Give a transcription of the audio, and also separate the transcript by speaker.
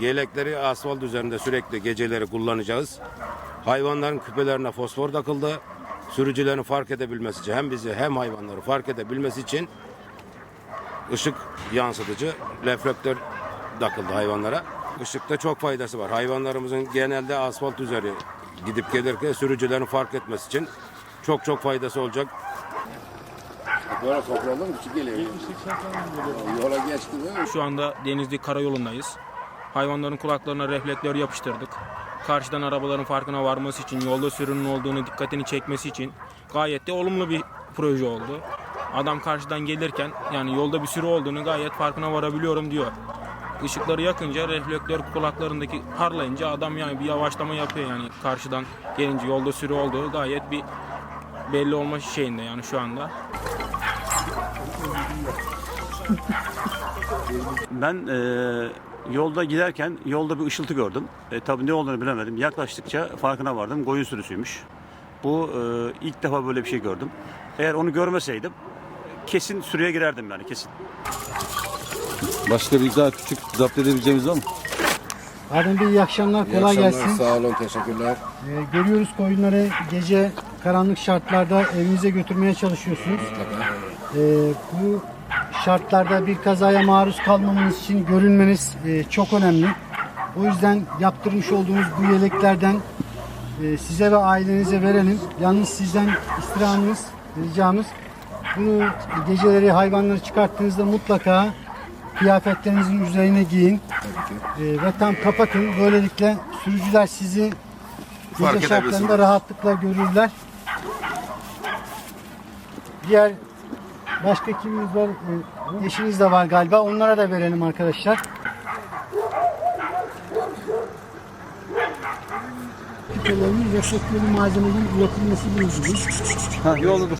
Speaker 1: Yelekleri asfalt üzerinde sürekli geceleri kullanacağız. Hayvanların küpelerine fosfor takıldı. Sürücülerin fark edebilmesi için hem bizi hem hayvanları fark edebilmesi için ışık yansıtıcı reflektör takıldı hayvanlara. Işıkta çok faydası var. Hayvanlarımızın genelde asfalt üzeri gidip gelirken sürücülerin fark etmesi için çok çok faydası olacak. Böyle toprağın içi geliyor. Yola geçti mi?
Speaker 2: Şu anda Denizli Karayolu'ndayız. Hayvanların kulaklarına reflektör yapıştırdık. Karşıdan arabaların farkına varması için, yolda sürünün olduğunu dikkatini çekmesi için gayet de olumlu bir proje oldu. Adam karşıdan gelirken yani yolda bir sürü olduğunu gayet farkına varabiliyorum diyor. Işıkları yakınca reflektör kulaklarındaki parlayınca adam yani bir yavaşlama yapıyor yani karşıdan gelince yolda sürü olduğu gayet bir belli olma şeyinde yani şu anda.
Speaker 3: Ben e, yolda giderken yolda bir ışıltı gördüm. E, tabii ne olduğunu bilemedim. Yaklaştıkça farkına vardım. Koyun sürüsüymüş. Bu e, ilk defa böyle bir şey gördüm. Eğer onu görmeseydim kesin sürüye girerdim yani kesin.
Speaker 4: Başka bir daha küçük zapt edebileceğimiz var mı?
Speaker 5: Adem Bey iyi akşamlar,
Speaker 1: İyi
Speaker 5: kolay
Speaker 1: akşamlar,
Speaker 5: gelsin.
Speaker 1: Sağ olun, teşekkürler.
Speaker 5: Ee, görüyoruz koyunları gece karanlık şartlarda evinize götürmeye çalışıyorsunuz. Ee, bu şartlarda bir kazaya maruz kalmamanız için görünmeniz e, çok önemli. O yüzden yaptırmış olduğumuz bu yeleklerden e, size ve ailenize verelim. Yalnız sizden istirhamımız, ricamız bunu geceleri hayvanları çıkarttığınızda mutlaka kıyafetlerinizin üzerine giyin. Ee, ve tam kapatın. Böylelikle sürücüler sizi gece şartlarında rahatlıkla görürler. Diğer başka kimimiz var? Ee, eşiniz de var galiba. Onlara da verelim arkadaşlar. Küpelerin ve şeklinin malzemelerin üretilmesiyle ilgili
Speaker 4: Ha yolda dur.